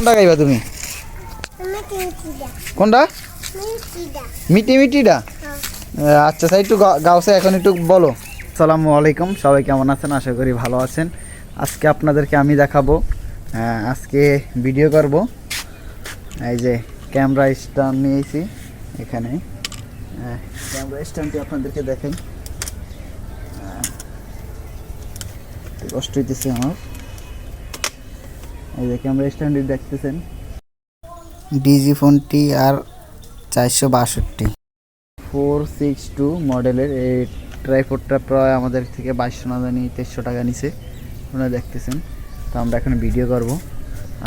কোনটা গাইবা তুমি? কোনটা? মিটি আহ, আচ্ছা স্যার একটু গা- গাওছে এখন একটু বলো। আসসালামু আলাইকুম সবাই কেমন আছেন? আশা করি ভালো আছেন। আজকে আপনাদেরকে আমি দেখাবো আজকে ভিডিও করব। এই যে ক্যামেরা স্ট্যান্ড নিয়েছি এখানে। ক্যামেরা স্ট্যান্ডটি আপনাদেরকে দেখাই। কষ্ট হইতেছে আমার। এই যে ক্যামেরা স্ট্যান্ডটি দেখতেছেন। ডিজি ফোনটি আর চারশো বাষট্টি। ফোর সিক্স টু মডেলের এই ট্রাইপোডটা প্রায় আমাদের থেকে বাইশশো না জানি তেইশশো টাকা নিছে। আপনারা দেখতেছেন। তো আমরা এখন ভিডিও করব।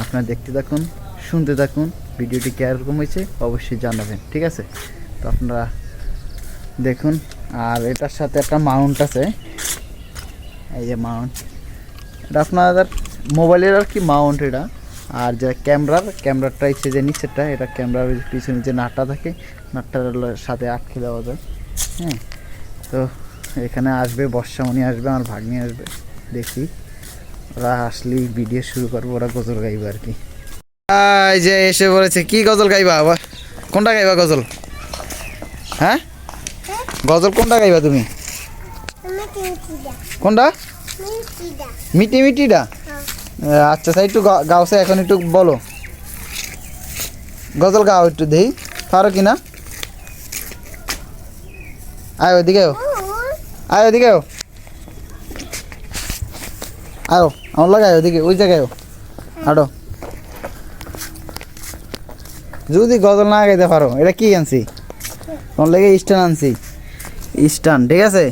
আপনারা দেখতে থাকুন শুনতে থাকুন ভিডিওটি কীরকম হয়েছে অবশ্যই জানাবেন ঠিক আছে? তো আপনারা দেখুন আর এটার সাথে একটা মাউন্ট আছে। এই যে মাউন্ট। এটা আপনাদের মোবাইলের আর কি মাউন্ট এটা। আর যে ক্যামেরার ক্যামেরাটা হচ্ছে যে নিচেরটা এটা ক্যামেরার পিছনে যে নাটটা থাকে নাটটার সাথে আটকে দেওয়া যায়। হ্যাঁ তো এখানে আসবে বর্ষামণি আসবে আমার ভাগ্নি আসবে দেখি। ওরা আসলেই ভিডিও শুরু করব ওরা গজল গাইবে আর কি। এই যে এসে বলেছে কি গজল গাইবা? আবার কোনটা গাইবা গজল? হ্যাঁ? গজল কোনটা গাইবা তুমি? কোনটা? মিটি মিটিটা আহ, আচ্ছা স্যার, একটু গা- গাও, স্যার, এখন একটু বলো। গজল গাও একটু দেই পারো কি না? আয় ওদিকে আয়। ওইদিকে আয়। আমার লাগে আয় ওইদিকে ওই জায়গায়। আডো যদি গজল না গাইতে পারো, এটা কি আনছি তোমার লেগে স্টান আনছি। স্টান ঠিক আছে?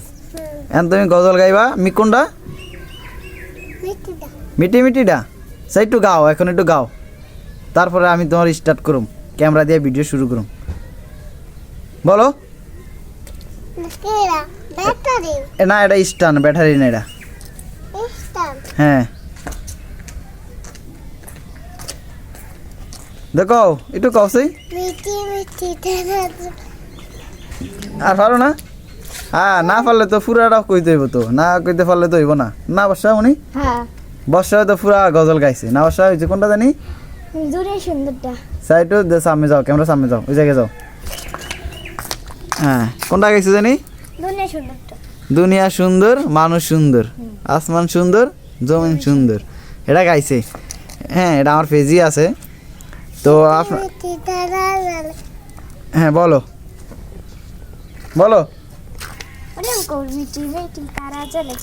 এখন তুমি গজল গাইবা। মি কোনটা মিটি মিটিটা সেই একটু গাও এখন একটু গাও। তারপরে আমি তোমার স্টার্ট করুম ক্যামেরা দিয়ে ভিডিও শুরু করুম। বলো। না এটা স্টান ব্যাটারি না এটা। হ্যাঁ। দেখো একটু কও সেই আর পারো না? হ্যাঁ না পারলে তো পুরাটা কইতে হইব তো। না কইতে পারলে তো হইব না। না বর্ষা উনি? হ্যাঁ। বর্ষা তো পুরা গজল গাইছে। না বর্ষা হয়েছে। কোনটা জানি? দূরে সুন্দরটা। সাইডও দে সামনে যাও ক্যামেরা সামনে যাও ওই জায়গায় যাও। হ্যাঁ কোনটা গাইছে জানি? দূরে সুন্দরটা। দুনিয়া সুন্দর মানুষ সুন্দর আসমান সুন্দর জমিন সুন্দর। এটা গাইছে। হ্যাঁ এটা আমার পেজই আছে। তো আপনার হ্যাঁ বলো। বলো। তারা চলে।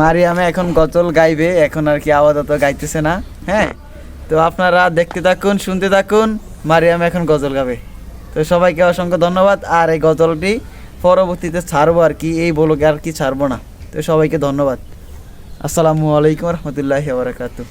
মারিয়ামে এখন গজল গাইবে, এখন আর কি আপাতত গাইতেছে না হ্যাঁ? তো আপনারা দেখতে থাকুন, শুনতে থাকুন, মারিয়াম এখন গজল গাবে। তো সবাইকে অসংখ্য ধন্যবাদ, আর এই গজলটি পরবর্তীতে ছাড়বো আর কি, এই বলকে আর কি ছাড়বো না। তো সবাইকে ধন্যবাদ। আসসালামু আলাইকুম রহমতুল্লাহি বারাকাতু